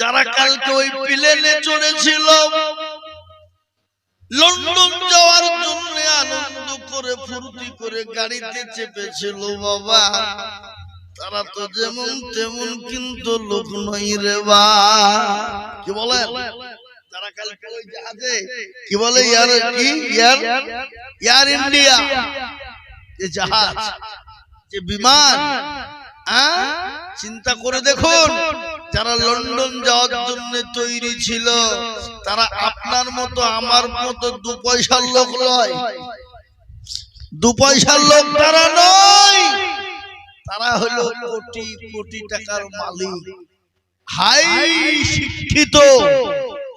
যারা কালকে ওই প্লেনে চড়েছিল লন্ডন যাওয়ার জন্য আনন্দ করে ফুর্তি করে গাড়িতে চেপেছিল বাবা। তারা তো যেমন তেমন কিন্তু লোক নই রে বা। কি বলে তারা কালকে ওই জাহাজে কি বলে ইয়ার কি? ইয়ার? ইয়ার? ইন্ডিয়া। যে জাহাজ। যে বিমান? চিন্তা করে দেখুন। যারা লন্ডন যাওয়ার জন্য তৈরি ছিল তারা আপনার মতো আমার মতো দু পয়সার লোক নয়। দু পয়সার লোক তারা নয়। তারা হলো কোটি কোটি টাকার মালিক। হাই শিক্ষিত।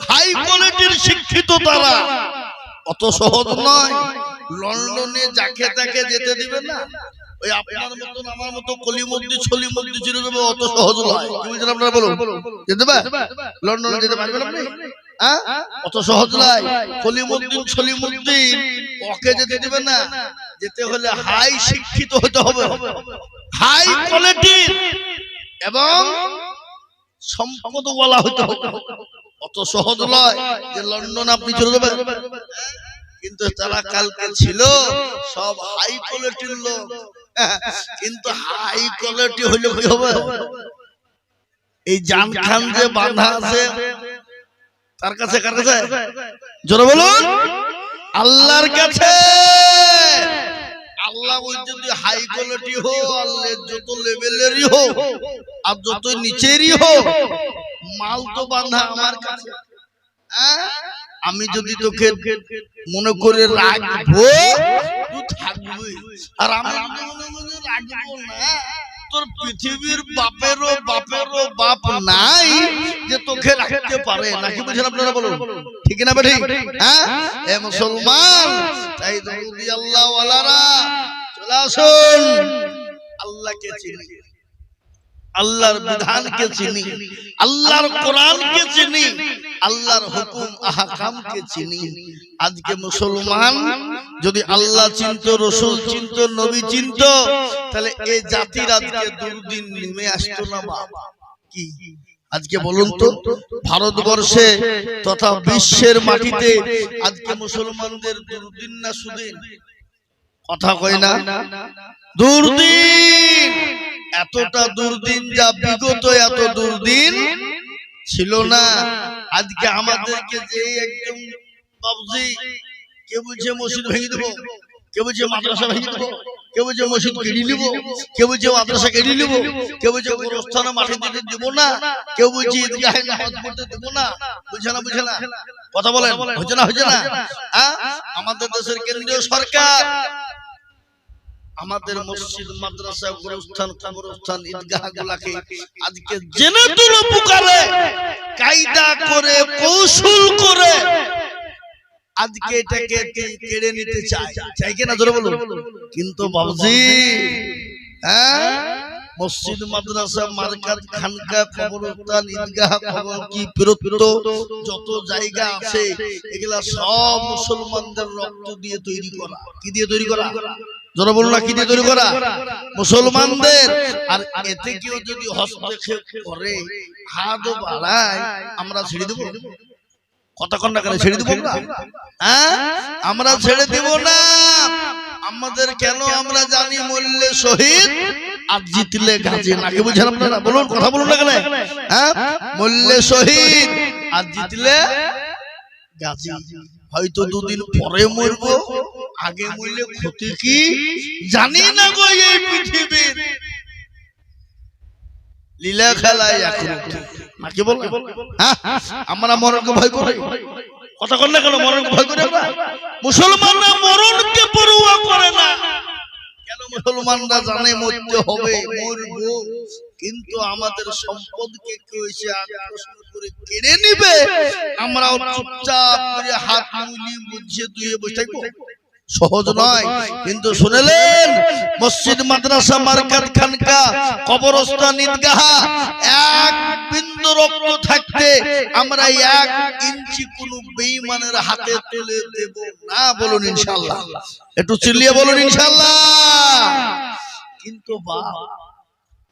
হাই কোয়ালিটির শিক্ষিত তারা। অত সহজ নয়। লন্ডনে যাকে তাকে যেতে দিবে না। ওই মতন, আমার মতো যাবে অত সহজ নয়। আপনারা যেতে? অত সহজ নয়। যেতে না। যেতে হলে হাই শিক্ষিত হতে হবে। হাই কোয়ালিটির এবং সম্পদ বলা হতে হবে। অত সহজ নয় যে লন্ডন আপনি চলে যাবেন। কিন্তু তারা কালকে ছিল, সব হাই কোয়ালিটির লোক। কিন্তু হাই কোয়ালিটি হইলে কি হবে? এই জান খান যে বাঁধা আছে তার কাছে কার কাছে জোরে বলুন আল্লাহর কাছে। আল্লাহ ওই যদি হাই কোয়ালিটি হো আল্লাহ যত লেভেলেরই হো আর যত নিচেরই হো মাল তো বাঁধা আমার কাছে। হ্যাঁ? আমি যদি তোকে মনে করে রাখব তুই থাকবি। আর আমি মনে রাখব না। তোর পৃথিবীর বাপেরও বাপেরও বাপ নাই যে তোকে রাখতে পারে নাকি বুঝেন আপনারা বলুন? ঠিক না বেঠি হ্যাঁ? এ মুসলমান তাই দরুদি আল্লাহ ওয়ালারা চলে আসুন। আল্লাহকে চিনি। আল্লাহর বিধানকে চিনি আল্লাহর কোরআনকে চিনি আল্লাহর হুকুম আহকামকে চিনি। আজকে মুসলমান যদি আল্লাহ চিন্ত রসুল চিন্ত নবী চিন্ত তাহলে এই জাতির আজকে দুর্দিন নেমে আসতো না বাবা কি? আজকে বলুন তো ভারতবর্ষে তথা বিশ্বের মাটিতে আজকে মুসলমানদের দুর্দিন না সুদিন? কথা কই না? দুর্দিন! এতটা দুর্দিন যা বিগত এত দুর্দিন ছিল না। আজকে আমাদেরকে যে একদম বাবজি কে বলছে মসজিদ ভেঙে দেবো? কে বলছে মাদ্রাসা ভেঙে দেবো? কে বলছে মসজিদ কেড়ে নিব কে বলছে মাদ্রাসা কেড়ে নিব কে বলছে গোরস্থানে মাঠে দিতে দেব না, কেউ বলছে ঈদগাহে নামাজ পড়তে দেব না, বুঝে না বুঝে না। কথা বলেন, হচ্ছে না হচ্ছে না? আমাদের দেশের কেন্দ্রীয় সরকার। আমাদের মসজিদ, মাদ্রাসা, গুরুস্থান, কবরস্থান, ঈদগাহ গুলাকে আজকে জেনে তুলে পুকারে কায়দা করে, কৌশল করে আজকে এটাকে কেড়ে নিতে চাই চাই কিনা ধরে বলুন। কিন্তু বাবজি হ্যাঁ? মসজিদ মাদ্রাসা মার্কাত খানকা কবরস্থান ঈদগাহ কবর কি পিরত্ব যত জায়গা আছে এগুলা সব মুসলমানদের রক্ত দিয়ে তৈরি করা। কি দিয়ে তৈরি করা? যারা বলুন না কি দিয়ে তৈরি করা? মুসলমানদের। আর এতে কেউ যদি হস্তক্ষেপ করে হাত বাড়ায় আমরা ছেড়ে দেবো। কথা না কেন ছেড়ে দেবো আমরা? হ্যাঁ? আমরা ছেড়ে দেব না। আমাদের কেন আমরা জানি মূল্যে শহীদ? আর জিতলে গাজে নাকি বুঝেন আপনারা? বলুন কথা বলুন না কেন? হ্যাঁ? মূল্যে শহীদ। আর জিতলে গাজী। হয়তো দুদিন পরে মরবো। আগে মরলে ক্ষতি কি? জানি না গো এই পৃথিবীর। লীলা খেলায় এখন। নাকি বল হ্যাঁ আমরা মরণকে ভয় করি? কথা কর না কেন মরণকে ভয় করি আমরা? মুসলমানরা মরণকে পড়ুয়া করে না। কেন মুসলমানরা জানে মরতে হবে? মরবো। কিন্তু আমাদের সম্পদকে কেউ এসে আকর্ষণ করে কেড়ে নিবে? আমরাও চুপচাপ করে হাত মুলি বুঝিয়ে দুয়ে বসে থাকব? সহজ নয় কিন্তু শুনেলেন মসজিদ মাদ্রাসা মার্কাত খানকা কবরস্থান ঈদগাহ এক বিন্দু রক্ত থাকতে আমরা এক ইঞ্চি কোন বেঈমানের হাতে তুলে দেব না বলুন ইনশাআল্লাহ একটু চিল্লিয়ে বলুন ইনশাআল্লাহ কিন্তু বাপ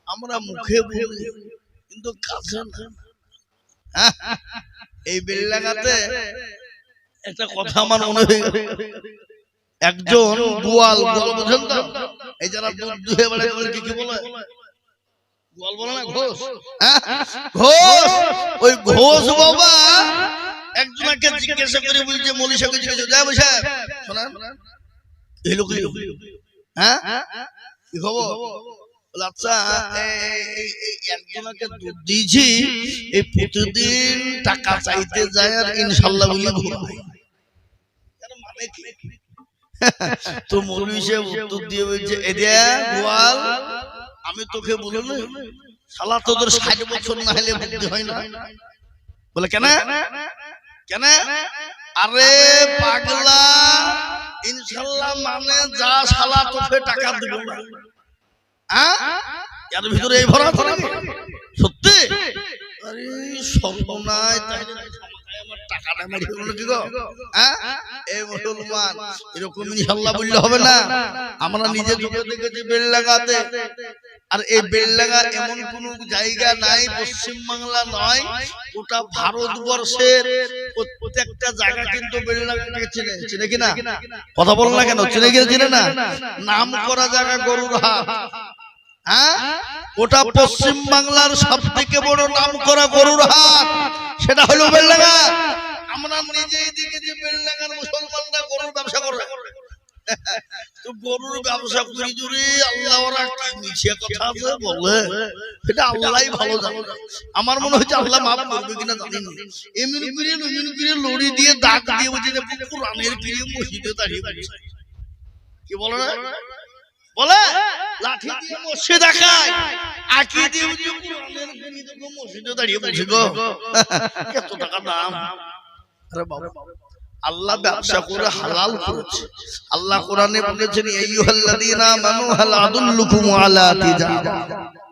আমরা মুখে বলি কিন্তু কাছে হ্যাঁ? এই বেলডাঙ্গাতে একটা কথা আমার মনে হয়ে। একজন গোয়াল গোয়াল বোঝেন তো? এই যারা দুধ বেড়ায় কি কি বলে? গোয়াল বলে না ঘোষ? হ্যাঁ? ঘোষ? ওই ঘোষ বাবা। একজনকে জিজ্ঞাসা করে বলছে মনীষাকে জিজ্ঞাসা দেয় বসে শোনেন। এই লোক হ্যাঁ? কি খবর? আচ্ছা একজনকে দুধ দিয়েছি এই প্রতিদিন টাকা চাইতে যায় আর ইনশাল্লাহ বলে এর মানে কি? তো মৌলী সে উত্তর দিয়ে বলছে এদিয়া গোয়াল আমি তোকে বলো না শালা তোদের ষাট বছর না হলে বুদ্ধি হয় না। বলে কেন? কেন? আরে পাগলা ইনশাল্লাহ মানে যা শালা তোকে টাকা দিব না? এর ভিতরে এই ভরা? সত্যি? আরে খামাখায় আমার টাকাটা মেরে হলো কি গো মুসলমান এরকম ইনশাল্লাহ বললে হবে না। আমরা নিজে চোখে দেখেছি বেল লাগাতে। আর এই এমন কোন জায়গা নাই পশ্চিম বাংলা নয়। ভারতবর্ষের প্রত্যেকটা জায়গা কিন্তু চিনে। চিনে। কিনা কথা বল না কেন? চিনে গিয়ে চিনে না? নাম করা জায়গা গরুর হাট। হ্যাঁ? ওটা পশ্চিম বাংলার সব থেকে বড় নাম করা গরুর হাট। সেটা হলো বেলডাঙ্গা আমরা নিজেই দেখেছি বেলডাঙ্গার মুসলমানরা গরুর ব্যবসা করে। গরুর ব্যবসা করি জুড়ে আল্লাহ কথা বলে? এটা আল্লাহই ভালো আমার মনে হচ্ছে আল্লাহ করবে কিনা জানি না। করে লড়ি দিয়ে দাগ দিয়ে বলছে যে মসজিদে দাঁড়িয়ে কি বলে না? বলে? লাঠি দিয়ে মসজিদ দেখায়। আকি দিয়ে মসজিদে দাঁড়িয়ে গো। টাকা দাম? আরে বাবা। আল্লাহ ব্যবসা করে হালাল করেছে। আল্লাহ কোরআনে বলেছেন আইয়ুহাল্লাযীনা আমানু হাল আদুল্লুকুম আলা তিজারা।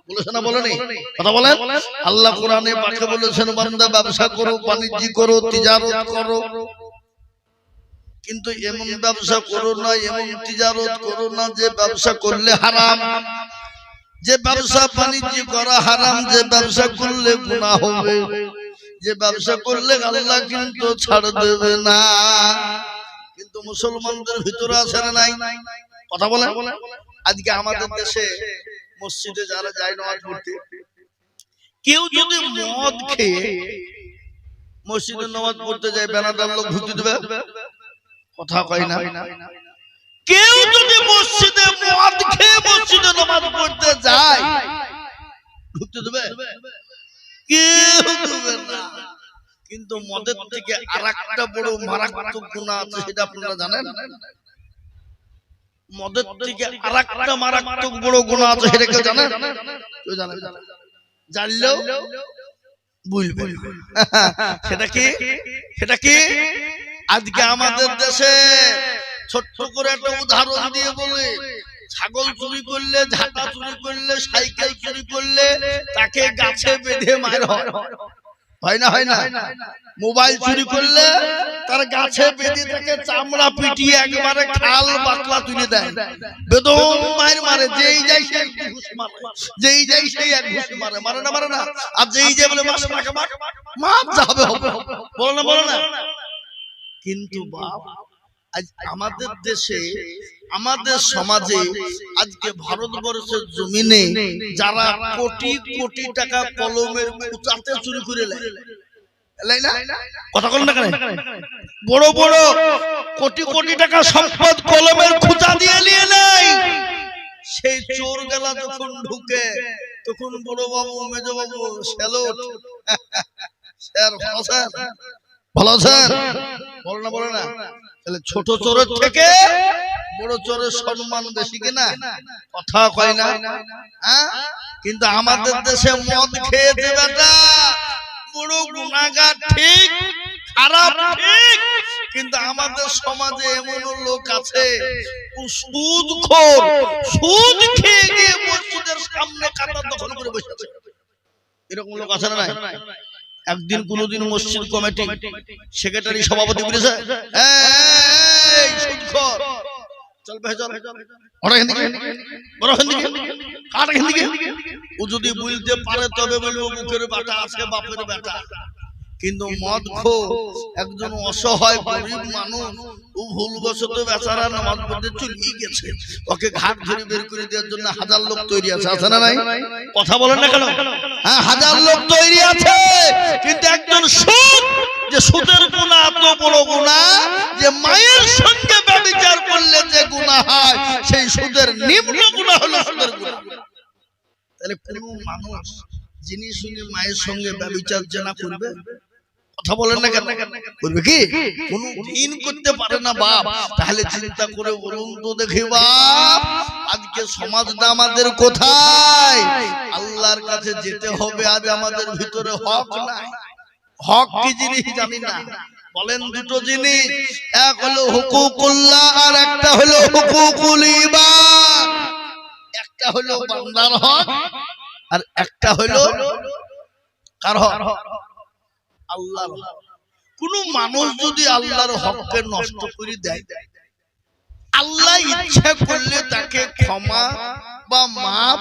বলেছেন না বলেনি? কথা বলেন? আল্লাহ কোরআনে পাকে বলেছেন বান্দা ব্যবসা করো বাণিজ্য করো তিজারত করো। কিন্তু এমন ব্যবসা করো না এমন তিজারত করো না যে ব্যবসা করলে হারাম। যে ব্যবসা বাণিজ্য করা হারাম যে ব্যবসা করলে গুনাহ হবে। যে ব্যবসা করলে আল্লাহ কিন্তু ছাড় দেবে না। কিন্তু মুসলমানদের ভিতরে আছে না নাই? কথা বলে আজকে আমাদের দেশে মসজিদে যারা যায় নামাজ পড়তে, কেউ যদি মদ খেয়ে মসজিদে নামাজ পড়তে যায় বেনাদার লোক ঢুকতে দেবে? কথা কয় না। কেউ যদি মসজিদে মদ খেয়ে মসজিদে নামাজ পড়তে যায় ঢুকতে দেবে? কেউ দেবে না। কিন্তু মদের থেকে আর একটা বড় মারাত্মক গুণা আছে সেটা আপনারা জানেন? মদের থেকে আর একটা মারাত্মক বড় গুণা আছে সেটা কেউ জানেন? কেউ জানেন? জানলেও বুঝবেন সেটা কি? সেটা কি? আজকে আমাদের দেশে ছোট্ট করে একটা উদাহরণ দিয়ে বলে। ছাগল চুরি করলে ঝাঁটা চুরি করলে সাইকেল চুরি করলে তাকে গাছে বেঁধে মার। হয় না হয় না? মোবাইল চুরি করলে তার গাছে বেঁধে তাকে চামড়া পিটিয়ে একবারে খাল বাকলা তুলে দেয়। বেদম মায়ের মারে যেই যাই সেই যেই যাই সেই এক ঘুষ মারে মারে না মারে না। আর যেই যে বলে মাস মাকে মাপ যাবে হবে বলো না বলো না। কিন্তু বাপ আজ আমাদের দেশে আমাদের সমাজে আজকে ভারতবর্ষের জমিনে যারা কোটি কোটি টাকা কলমের কুচাতে চুরি করে নেয়। কথা বলেন না কেন? বড় বড় কোটি কোটি টাকা সম্পদ কলমের খুঁচা দিয়ে নিয়ে নেয়। সেই চোর গেলা যখন ঢুকে তখন বড় বাবু মেজ বাবু স্যালুট স্যার ভালো আছেন ভালো আছেন বলো না বলো না। তাহলে ছোট চোরের থেকে বড় চোরের সম্মান বেশি কিনা? কথা কয় না। হ্যাঁ? কিন্তু আমাদের দেশে মদ খেয়ে বেটা বড় গুণাগার ঠিক খারাপ ঠিক। কিন্তু আমাদের সমাজে এমন লোক আছে সুদ খোর। সুদ খেয়ে গিয়ে মসজিদের সামনে কাতার দখল করে বসে আছে। এরকম লোক আছে না নাই? একদিন কোনদিন মসজিদ কমিটি সেক্রেটারি সভাপতি বলেছে ও যদি বুঝতে পারে তবে বলব মুখের বাটা আছে বাপের বেটা কিন্তু মদ খো। একজন অসহায় গরিব মানুষ ও ভুলবশত বেচারা নামাজ পড়তে চলে গেছে। ওকে ঘাট ধরে বের করে দেওয়ার জন্য হাজার লোক তৈরি আছে। আছে না নাই? কথা বলেন না কেন? হ্যাঁ হাজার লোক তৈরি আছে। কিন্তু একজন সুদ যে সুদের গুণা এত বড় গুণা যে মায়ের সঙ্গে ব্যবচার করলে যে গুণা হয় সেই সুদের নিম্ন গুণা হলো সুদের গুণা। তাহলে কোন মানুষ যিনি শুনে মায়ের সঙ্গে ব্যবচার জানা করবে? কথা বলেন না কেন? করবে কি? কোন দিন করতে পারে না বাপ। তাহলে চিন্তা করে বলুন তো দেখি বাপ। আজকে সমাজটা আমাদের কোথায়? আল্লাহর কাছে যেতে হবে আজ আমাদের ভিতরে হক নাই। হক কি জিনিস জানি না। বলেন দুটো জিনিস। এক হলো হুকুকুল্লাহ আর একটা হলো হুকুকুল ইবাদ একটা হলো বান্দার হক আর একটা হলো কার হক? আল্লাহর কোন মানুষ যদি আল্লাহর হককে নষ্ট করে দেয় আল্লাহ ইচ্ছা করলে তাকে ক্ষমা বা মাফ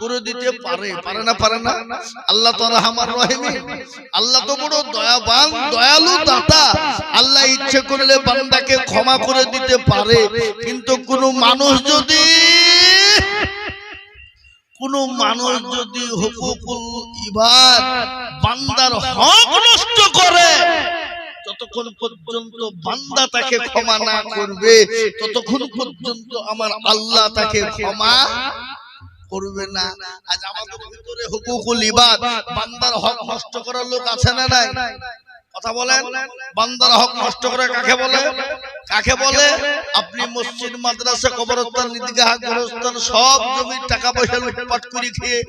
করে দিতে পারে। পারে। না পারে না? আল্লাহ তো আমার রহিমি আল্লাহ তো বড় দয়াবান দয়ালু দাতা। আল্লাহ ইচ্ছে করলে বান্দাকে ক্ষমা করে দিতে পারে। কিন্তু কোন মানুষ যদি কোন মানুষ যদি হুকুকুল ইবাদ বান্দার হক নষ্ট করে যতক্ষণ পর্যন্ত বান্দা তাকে ক্ষমা না করবে ততক্ষণ পর্যন্ত আমার আল্লাহ তাকে ক্ষমা করবে না। আজ আমাদের ভিতরে হুকুকুল ইবাদ বান্দার হক নষ্ট করার লোক আছে না নাই? কথা বলেন, বান্দার হক নষ্ট করে কাকে বলে? কাকে বলে? আপনি মসজিদ, মাদ্রাসা, কবরস্থান, ঈদগাহ গোরস্থান সব জমির টাকা পয়সা লুটপাট করে খেয়ে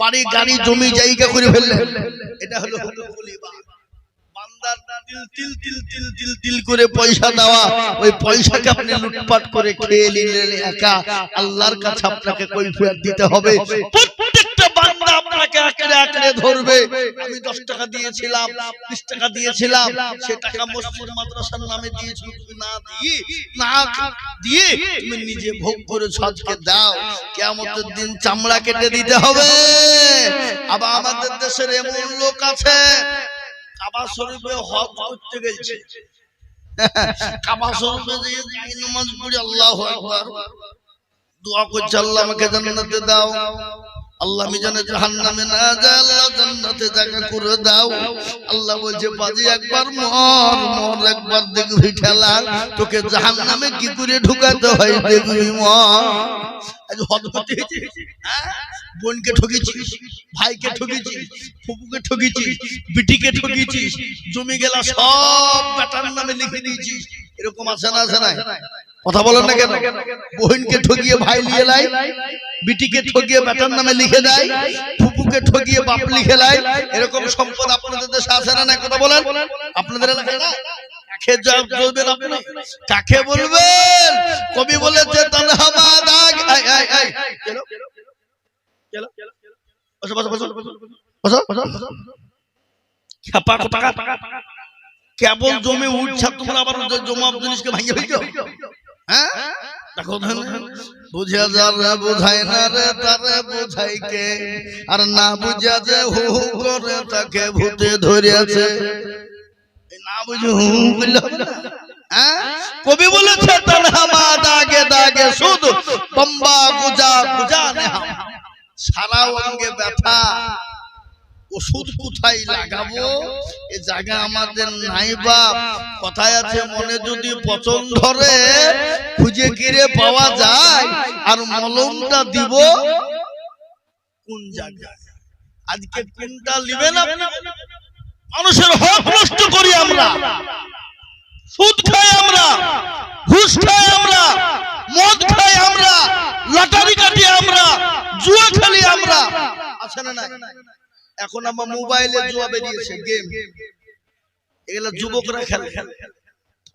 বাড়ি, গাড়ি, জমি, জায়গা করে ফেললেন। এটা হলো আপনাকে দিতে হবে। প্রত্যেকটা আপনাকে আঁকড়ে আঁকড়ে ধরবে। আমি দশ টাকা দিয়েছিলাম, বিশ টাকা দিয়েছিলাম, সে টাকা মসজিদ মাদ্রাসার নামে দিয়েছি তুমি না দিয়ে না দিয়ে তুমি নিজে ভোগ করেছ আজকে দাও। কেমতের দিন চামড়া কেটে দিতে হবে। আবার আমাদের দেশের এমন লোক আছে, কাবা শরীফে হজ করতে গেছে। কাবা শরীফে আকবার। দোয়া করছে, আল্লাহ আমাকে জান্নাতে দাও। আল্লাহ মিজানে জাহান্নামে না যায়, আল্লাহ জান্নাতে জায়গা করে দাও। আল্লাহ বলছে, বাজি একবার মর মর একবার দেখবি খেলা তোকে জাহান্নামে কি করে ঢুকাতে হয় দেখবি মর। আজ হদ হতে হ্যাঁ? বোনকে ঠকেছিস ভাইকে ঠকেছিস ফুপুকে ঠকেছিস বিটিকে ঠকেছিস জমি গেলা সব বেটার নামে লিখে দিয়েছিস এরকম আছে না আছে না কথা বলেন না কেন? বোনকে ঠকিয়ে ভাই নিয়ে লাই বিটিকে ঠকিয়ে বেটার নামে লিখে দেয় ফুপুকে ঠকিয়ে বাপ লিখে দেয়, এরকম সম্পদ আপনাদের দেশে আছে না কথা বলেন? আপনাদের কাকে বলবেন কবি বলেছে কেবল জমে উঠছে তোমরা আবার জমা জিনিসকে ভাঙিয়ে হ্যাঁ? দেখো ধন বুঝা যারা বুঝায় না রে তারে বুঝাই কে? আর না বুঝা যে হু হু করে তাকে ভূতে এই না বুঝে হু হু করলে হবে না হ্যাঁ? কবি বলেছে তনহামা দাগে দাগে সুদ বম্বা গুজা গুজা নেহা সারা অঙ্গে ব্যথা। ওষুধ কোথায় লাগাবো? এ জায়গা আমাদের নাই বাপ। কথায় আছে মনে যদি পচন ধরে খুঁজে কিরে পাওয়া যায়। আর মলমটা দিব কোন জায়গায়? আজকে কোনটা নিবেন আপনি মানুষের হক নষ্ট করি আমরা। সুদ খাই আমরা। ঘুষ খাই আমরা। মদ খাই আমরা। লটারি কাটি আমরা। জুয়া খেলি আমরা। আছে না নাই? এখন আমার মোবাইলে জুয়া বেরিয়েছে গেম এগুলা যুবকরা খেলে।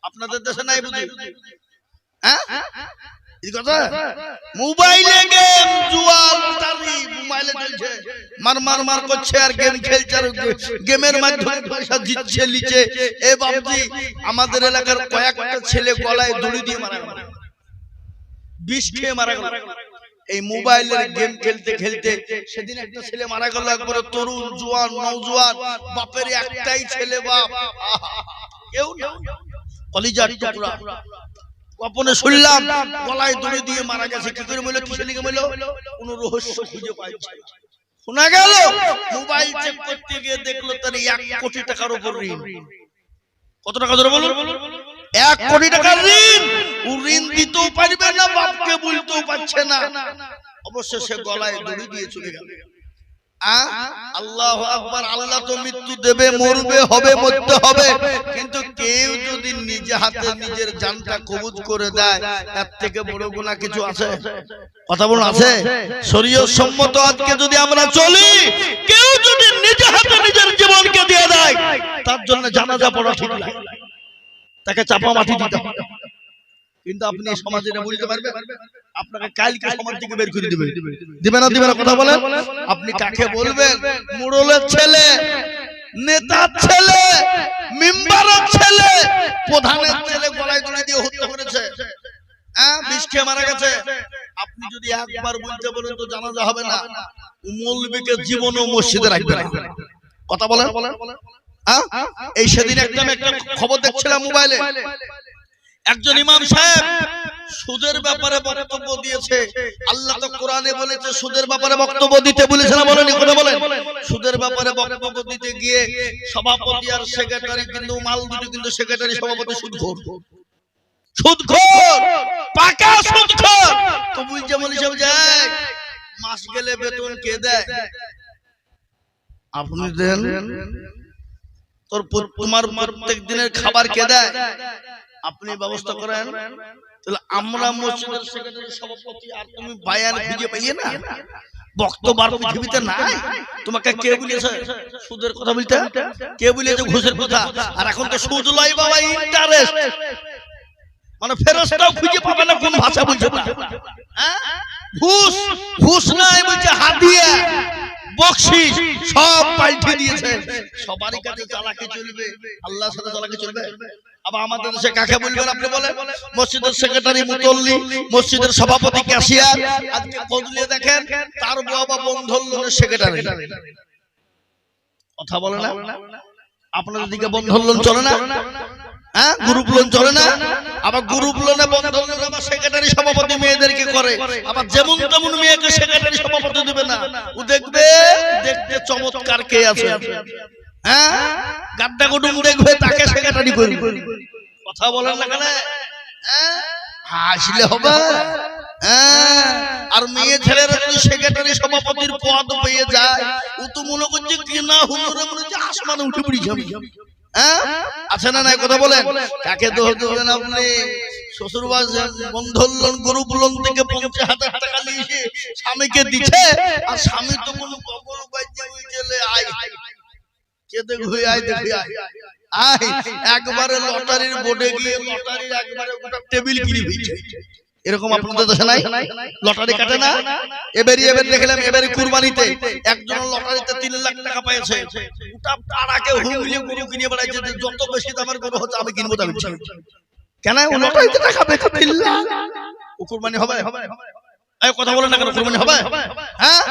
আপনাদের দেশে নাই বুঝি? হ্যাঁ? কথা? মোবাইলে গেম জুয়া লটারি মোবাইলে চলছে। মার মার মার করছে আর গেম খেলছে আর গেমের মাধ্যমে পয়সা জিতছে লিচে। এ বাবজি আমাদের এলাকার কয়েকটা ছেলে গলায় দড়ি দিয়ে মারা গেল। বিষ খেয়ে মারা গেল। এই মোবাইলের গেম খেলতে খেলতে সেদিন একটা ছেলে মারা গেল একবারে তরুণ জোয়ান নওজোয়ান বাপের একটাই ছেলে বাপ। কেউ না। কলিজার টুকরা। গোপনে শুনলাম গলায় দড়ি দিয়ে মারা গেছে। কি করে মইলো কিসে লিখে মইলো কোন রহস্য খুঁজে পাইছে শোনা গেল? মোবাইল চেক করতে গিয়ে দেখল তার এক কোটি টাকার উপর ঋণ। কত টাকা ধরে বলুন? এক কোটি টাকার ঋণ। ও ঋণ দিতেও পারবে না বাপকে বলতেও পারছে না। অবশ্য সে গলায় দড়ি দিয়ে চলে গেল। আল্লাহ আকবার আল্লাহ তো মৃত্যু দেবে মরবে হবে মরতে হবে। কিন্তু কেউ যদি নিজে হাতে নিজের জানটা কবুজ করে দেয় তার থেকে বড় গুণা কিছু আছে? কথা বলুন আছে? শরীয় সম্মত আজকে যদি আমরা চলি কেউ যদি নিজে হাতে নিজের জীবনকে দিয়ে দেয় তার জন্য জানাজা পড়া ঠিক লাগে তাকে চাপা মাটি দিতে হবে। কিন্তু আপনি সমাজে এটা বলতে পারবেন? আপনাকে কালকে সমাজ থেকে বের করে দিবে। দিবে। না দিবে না কথা বলেন। আপনি কাকে বলবেন? মুরলের ছেলে নেতার ছেলে মেম্বারের ছেলে প্রধানের ছেলে গলায় দড়ি দিয়ে হত্যা করেছে। হ্যাঁ বিষ খেয়ে মারা গেছে। আপনি যদি একবার বলতে বলেন তো জানাজা হবে না। মৌলবীকে জীবন ও মসজিদে রাখবে না। কথা বলেন? এই সেদিন একটা আমি একটা খবর দেখছিলাম মোবাইলে। একজন ইমাম সাহেব সুদের ব্যাপারে বক্তব্য দিয়েছে। আল্লাহ তো কোরআনে বলেছে সুদের ব্যাপারে বক্তব্য দিতে বলেছে না বলেনি কথা বলেন। সুদের ব্যাপারে বক্তব্য দিতে গিয়ে সভাপতি আর সেক্রেটারি কিন্তু মাল দুটো কিন্তু সেক্রেটারি সভাপতি সুদখোর। সুদখোর। পাকা সুদখোর! তো বুঝছে বলি সব যায় মাস গেলে বেতন কে দেয়? আপনি দেন? তোর তোমার প্রত্যেক দিনের খাবার কে দেয়? আপনি ব্যবস্থা করেন। তাহলে আমরা মসজিদের সভাপতি আর তুমি বায়ান খুঁজে পাইয়ে না? বক্তব্য আর তোমাকে কে বলেছে সুদের কথা বলতে? কে বলেছে ঘুষের কথা? আর এখন তো সুদ বাবা ইন্টারেস্ট মানে ভাষা বলছে। হ্যাঁ? নাই বলছে বকশিস সব পাল্টে দিয়েছে। সবারই কাছে চালাকি চলবে। আল্লাহর সাথে চালাকি চলবে। আবার আমাদের দেশে কাকে বলবেন আপনি বলেন? মসজিদের সেক্রেটারি মুতল্লি মসজিদের সভাপতি ক্যাশিয়ার। আজকে বদলে দেখেন তার বাবা বন্ধন লোনের সেক্রেটারি। কথা বলে না? আপনাদের দিকে বন্ধন লোন চলে না? হ্যাঁ? গ্রুপ লোন চলে না? আবার গ্রুপ লোনে বন্ধন লোন আবার সেক্রেটারি সভাপতি মেয়েদেরকে করে। আবার যেমন তেমন মেয়েকে সেক্রেটারি সভাপতি দেবে না। ও হ্যাঁ? কথা হ্যাঁ? হ্যাঁ? আর মেয়ে ছেলেরা সেক্রেটারি সভাপতির পদ পেয়ে যায়। ও তো মনে করছে কিনা হুজুরে মনে হচ্ছে আসমানে উঠে পড়ি যাবে আছে না কথা বলেন? কাকে দোষ দেবেন আপনি? থেকে স্বামীকে আর স্বামী তো আয়। দেখবে, আয় আয় একবারে লটারির বোর্ডে গিয়ে লটারির একবারে টেবিল কিনে ফেলছে। এরকম আপনাদের দেশে নাই? লটারি কাটে না? এবারে এবারে দেখলাম এবারে কুরবানিতে একজন লটারিতে তিন লাখ টাকা পেয়েছে তারাকে হুমলিয়ে গরু কিনে বেড়াইছে যে যত বেশি দামের গরু হচ্ছে আমি কিনবো দামি কেন? লটারিতে টাকা পেয়েছে তিন লাখ? ও কুরবানি হবে? এই কথা বলেন না হবে? হ্যাঁ?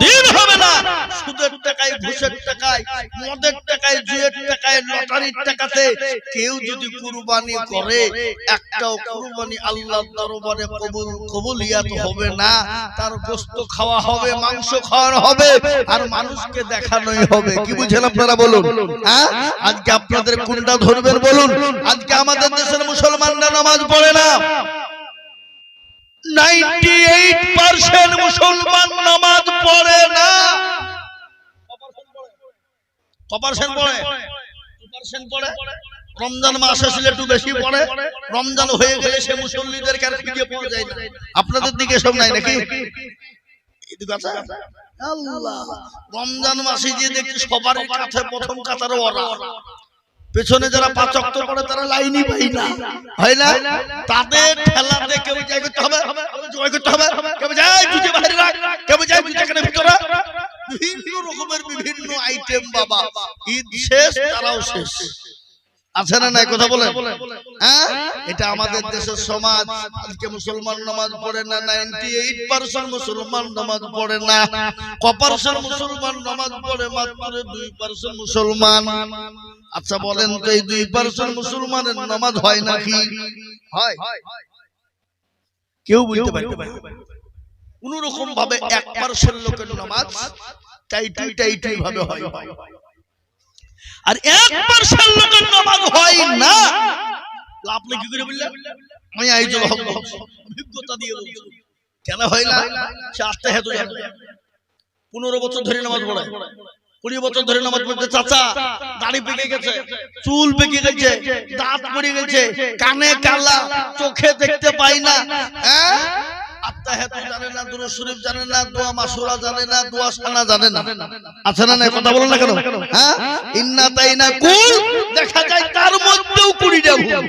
দিন হবে না। সুদের টাকায় টাকায় টাকায় টাকায়, লটারির টাকাতে কেউ যদি কুরবানি করে, একটাও কুরবানি কবুল হবে না। তার গোস্ত খাওয়া হবে, মাংস খাওয়ানো হবে, আর মানুষকে দেখানোই হবে। কি বুঝেন আপনারা বলুন? হ্যাঁ? আজকে আপনাদের কোনটা ধরবেন বলুন? আজকে আমাদের দেশের মুসলমানরা নামাজ পড়ে না। নাইনটি এইট মুসলমান নামাজ পড়ে না। রমজান মাস আসলে একটু বেশি পড়ে। রমজান হয়ে গেলে সে মুসল্লিদেরকে আপনাদের দিকে সব নাই নাকি? রমজান মাসে যে দেখছি সবার কাছে প্রথম কাতারে ওরা। পেছনে যারা পাঁচ অক্ট করে তারা লাইনই পাই না। হয় না? তাদের ঠেলাতে কেউ জয় করতে হবে? জয় করতে হবে? কেউ যায় জুজে বাইরে রাখ। কেউ যায় কেন ভিতরে বিভিন্ন রকমের বিভিন্ন আইটেম বাবা। ঈদ শেষ তারাও শেষ। আছে না নাই? কথা বলে হ্যাঁ? এটা আমাদের দেশের সমাজ। আজকে মুসলমান নামাজ পড়ে না নাইনটি এইট পার্সেন্ট মুসলমান নামাজ পড়ে না। ক পার্সেন্ট মুসলমান নামাজ পড়ে মাত্র দুই পার্সেন্ট মুসলমান। আচ্ছা বলেন তো এই দুই পার্সেন্ট মুসলমানের নামাজ হয় নাকি? হয়। কেউ বলতে পারবে। কোন রকম ভাবে এক পার্সেন্ট লোকের নামাজ টাইটুই টাইটুই ভাবে হয়। আর এক পার্সেন্ট লোকের নামাজ হয় না। আপনি কি করে বললেন? আমি অভিজ্ঞতা দিয়ে বলছি। কেন হয় না? সে আস্তে হেতু পনেরো বছর ধরে নামাজ পড়ে কুড়ি বছর ধরে নামাজ পড়তে চাচা দাড়ি পেকে গেছে চুল পেকে গেছে দাঁত পড়ে গেছে কানে কালা চোখে দেখতে পাই না। হ্যাঁ? জানে না দুরু শরীফ জানে না দোয়া মাসুরা জানে না দোয়া সানা জানে না। আছে না না কথা না কেন? হ্যাঁ? ইন্না তাই না কুল দেখা যায় তার মধ্যেও কুড়িটা ভুল।